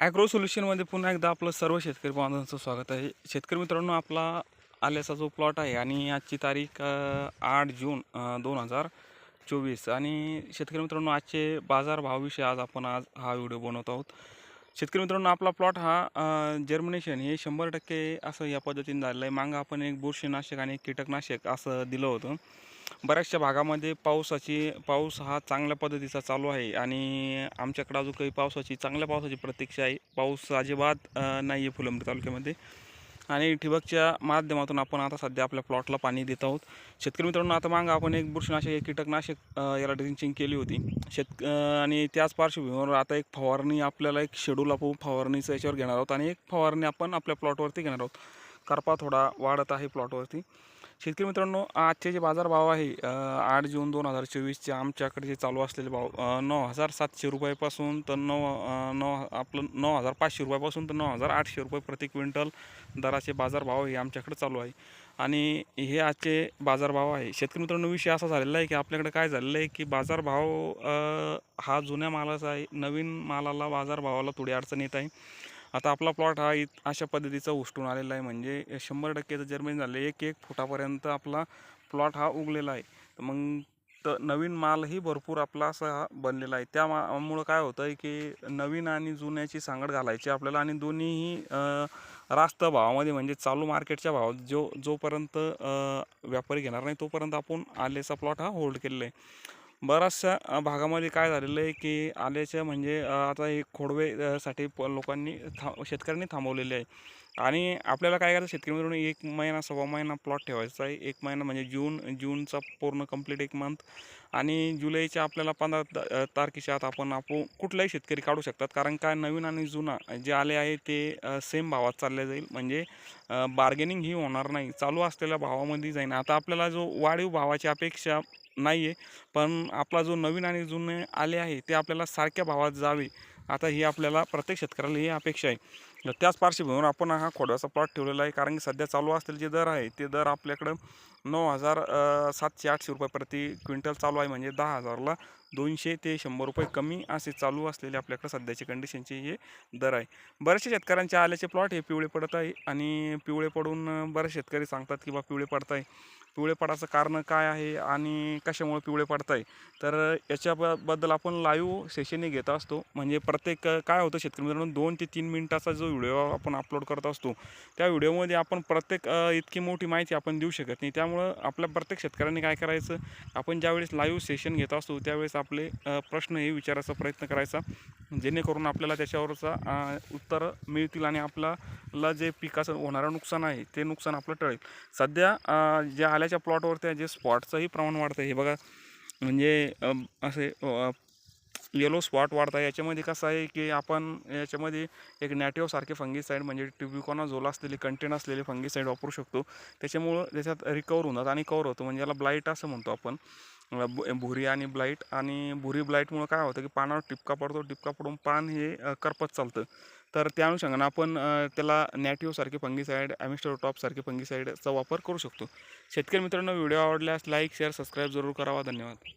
Agro सोल्युशनमध्ये पुन्हा एकदा आपलं सर्व शेतकरी बांधवांचं स्वागत आहे. शेतकरी मित्रांनो आपला आल्याचा जो प्लॉट आहे आणि आजची तारीख आठ जून दोन हजार चोवीस. आणि शेतकरी मित्रांनो आजचे बाजारभावाविषयी आज आपण आज हा व्हिडिओ बनवत आहोत. शेतकरी मित्रांनो आपला प्लॉट हा जर्मिनेशन हे शंभर टक्के असं या पद्धतीने झालेलं आहे. मागं आपण एक बुरशीनाशक आणि कीटकनाशक असं दिलं होतं. बऱ्याचशा भागामध्ये पावसाची पाऊस हा चांगल्या पद्धतीचा चालू आहे आणि आमच्याकडे अजून काही पावसाची चांगल्या पावसाची प्रतीक्षा आहे. पाऊस अजिबात नाही आहे फुलंब्री तालुक्यामध्ये. आणि ठिबकच्या माध्यमातून आपण आता सध्या आपल्या प्लॉटला पाणी देत आहोत. शेतकरी मित्रांनो आता मागं आपण एक बुरशीनाशक एक कीटकनाशक याला ड्रिंचिंग केली होती. शेत आणि त्याच पार्श्वभूमीवर आता एक फवारणी आपल्याला एक शेड्यूल आपण फवारणीचं याच्यावर घेणार आहोत आणि एक फवारणी आपण आपल्या प्लॉटवरती घेणार आहोत. करपा थोडा वाढत आहे प्लॉटवरती शेतकरी मित्रांनो आजचे जे बाजारभाव आहे आठ जून दोन हजार चोवीसचे आमच्याकडे जे चालू असलेले भाव नऊ हजार सातशे रुपयापासून तर नऊ नऊ आपलं नऊ हजार पाचशे रुपयापासून तर नऊ हजार आठशे रुपये प्रति क्विंटल दराचे बाजारभाव हे आमच्याकडे चालू आहे. आणि हे आजचे बाजारभाव आहे. शेतकरी मित्रांनो विषय असा झालेला आहे की आपल्याकडे काय झालेलं आहे की बाजारभाव हा जुन्या मालाचा आहे नवीन मालाला बाजारभावाला थोडी अडचण येत आहे. आता आपला प्लॉट हा इत अशा पद्धतीचा उष्टून आलेला आहे. म्हणजे शंभर टक्केचं जर्मिन झालं. एक एक फुटापर्यंत आपला प्लॉट हा उगलेला आहे. तर मग तर नवीन मालही भरपूर आपला असा हा बनलेला आहे. त्यामुळं काय होतं आहे की नवीन आणि जुन्याची सांगड घालायची आपल्याला आणि दोन्हीही रास्त भावामध्ये म्हणजे चालू मार्केटच्या भावात जो जोपर्यंत व्यापारी घेणार नाही तोपर्यंत आपण आलेचा प्लॉट हा होल्ड केलेला आहे. बऱ्याचशा भागामध्ये काय झालेलं आहे की आल्याच्या म्हणजे आता हे खोडवेसाठी प लोकांनी था शेतकऱ्यांनी थांबवलेले आहे. आणि आपल्याला काय करायचं शेतकरी एक महिना सव्वा महिना प्लॉट ठेवायचा आहे. एक महिना म्हणजे जून जूनचा पूर्ण कंप्लीट एक मंथ आणि जुलैच्या आपल्याला पंधरा तारखेच्या आत आपण आपण कुठलाही शेतकरी काढू शकतात. कारण काय नवीन आणि जुना जे आले आहे ते सेम भावात चालले जाईल. म्हणजे बार्गेनिंग ही होणार नाही. चालू असलेल्या भावामध्ये जाईन. आता आपल्याला जो वाढीव भावाची अपेक्षा नाही आहे पण आपला जो नवीन आणि जुने आले आहे ते आपल्याला सारख्या भावात जावे. आता ही आपल्याला प्रत्येक शेतकऱ्याला ही अपेक्षा आहे. त्याच पार्श्वभूमीवर आपण हा खोडव्याचा प्लॉट ठेवलेला आहे. कारण की सध्या चालू असलेले जे दर आहे ते दर आपल्याकडं नऊ हजार सातशे आठशे रुपये प्रति क्विंटल चालू आहे. म्हणजे दहा हजारला दोनशे ते शंभर रुपये कमी असे चालू असलेले आपल्याकडे सध्याचे कंडिशनचे हे दर आहे. बरेचसे शेतकऱ्यांचे आल्याचे प्लॉट हे पिवळे पडत आहे. आणि पिवळे पडून बरेच शेतकरी सांगतात की बा पिवळे पडत आहे पिवळे पडायचं कारण काय आहे आणि कशामुळे पिवळे पडत आहे तर याच्याबद्दल आपण लाईव्ह सेशनही घेत असतो. म्हणजे प्रत्येक काय होतं शेतकरी मित्रांनो दोन ते तीन मिनिटाचा जो व्हिडिओ आपण अपलोड करत असतो त्या व्हिडिओमध्ये आपण प्रत्येक इतकी मोठी माहिती आपण देऊ शकत नाही. त्यामुळं आपल्या प्रत्येक शेतकऱ्यांनी काय करायचं आपण ज्यावेळेस लाईव्ह सेशन घेत असतो त्यावेळेस आपले प्रश्न हे विचारायचा प्रयत्न करायचा. जेणेकरून आपल्याला त्याच्यावरचा उत्तर उत्तरं मिळतील आणि आपल्याला जे पिकाचं होणारं नुकसान आहे ते नुकसान आपलं टळेल. सध्या ज्या आल्याच्या प्लॉटवरती आहे जे स्पॉटचंही प्रमाण वाढतं आहे हे बघा म्हणजे असे येलो स्पॉट वाढत आहे याच्यामध्ये कसं आहे की आपण याच्यामध्ये एक नॅटिओसारखे फंगीसाईड म्हणजे ट्युबिकोना झोला असलेले कंटेन असलेले फंगीसाईड वापरू शकतो. त्याच्यामुळं त्याच्यात रिकवर होतात आणि कवर होतो. म्हणजे याला ब्लाईट असं म्हणतो आपण. भुरी आणि ब्लाईट आणि भुरी ब्लाईटमुळं काय होतं की पानावर टिपका पडतो. टिपका पडून पान हे करपत चालतं. तर त्या अनुषंगानं आपण त्याला नॅटिव्ह फंगीसाईड ॲमिस्टर फंगीसाईडचा वापर करू शकतो. शेतकरी मित्रांनो व्हिडिओ आवडल्यास लाईक शेअर सबस्क्राईब जरूर करावा. धन्यवाद.